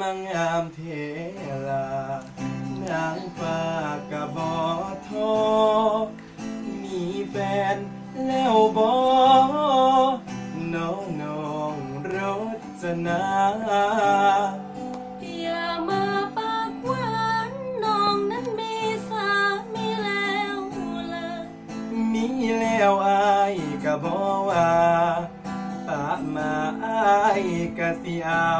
มังงามเทลานางฟ้ากะบอทอ มีแฟนแล้วบอน้องน้องรจนาอย่ามาปากหวานน้องนั้นมีสามีแล้วละมีแล้วอายกะบอว่าปะมาอายกะสิเอา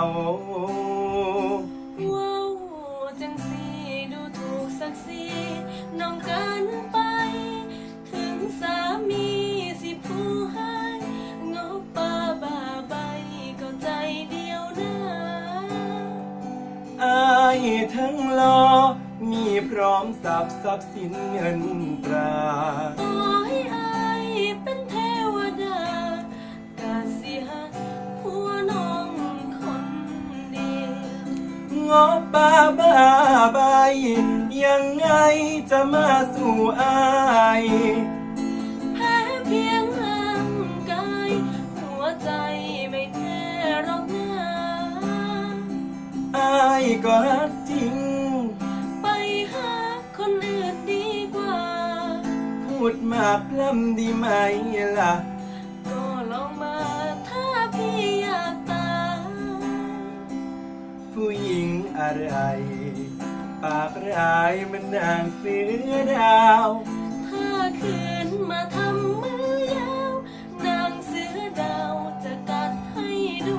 ศักดิ์ศรีน้องเกินไป ถึงสามีสิผู้ให้งบป่าบ้าใบก็ใจเดียวนะอายทั้งรอมีพร้อมทรัพย์ทรัพย์สินเงินตราต่อให้อายเป็นเทวดากาสิหักหัวน้องคนเดียวงบป้าบ้าใบยังไง จะมาสู่อายแพ้เพียงร่างกาย หัวใจไม่แพ้หรอกนะอายก็รักจริง ไปหาคนอื่นดีกว่า พูดมากพล่ำดีไหมล่ะ ก็ลองมาถ้าพี่อยากตายผู้หญิงอะไร ปากร้ายเหมันนางเสือดาว ถ้าคืนมาทำมือยาว นางเสือดาวจะกัดให้ดู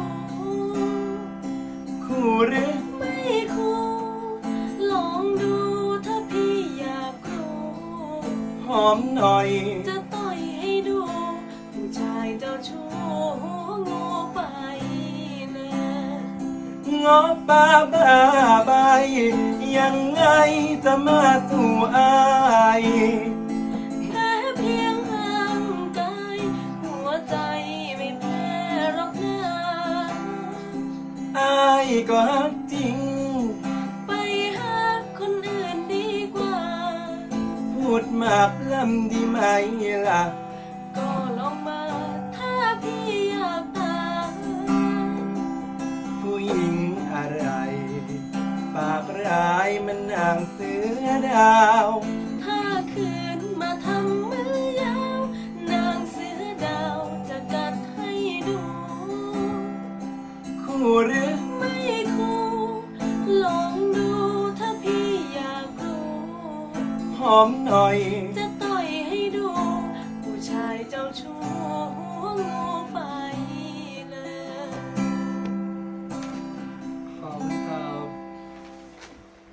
คู่หรือไม่คู่ลองดูถ้าพี่อยากรู้หอมหน่อย จะ งอป้าบ้าใบยังไงจะมาสู่อายแพ้เพียงร่างกายหัวใจไม่แพ้หรอกนะอายก็รักจริง ไปหาคนอื่นดีกว่า พูดมากลำดีไหมล่ะ ก็ลองมาถ้าพี่ อายมันนางเสือดาว ถ้าคืนมาทำมือยาว นางเสือดาวจะกัดให้ดู คู่หรือไม่คู่ลองดูถ้าพี่อยากรู้หอมหน่อย จะต่อยให้ดู ผู้ชายเจ้าชู้หัวงู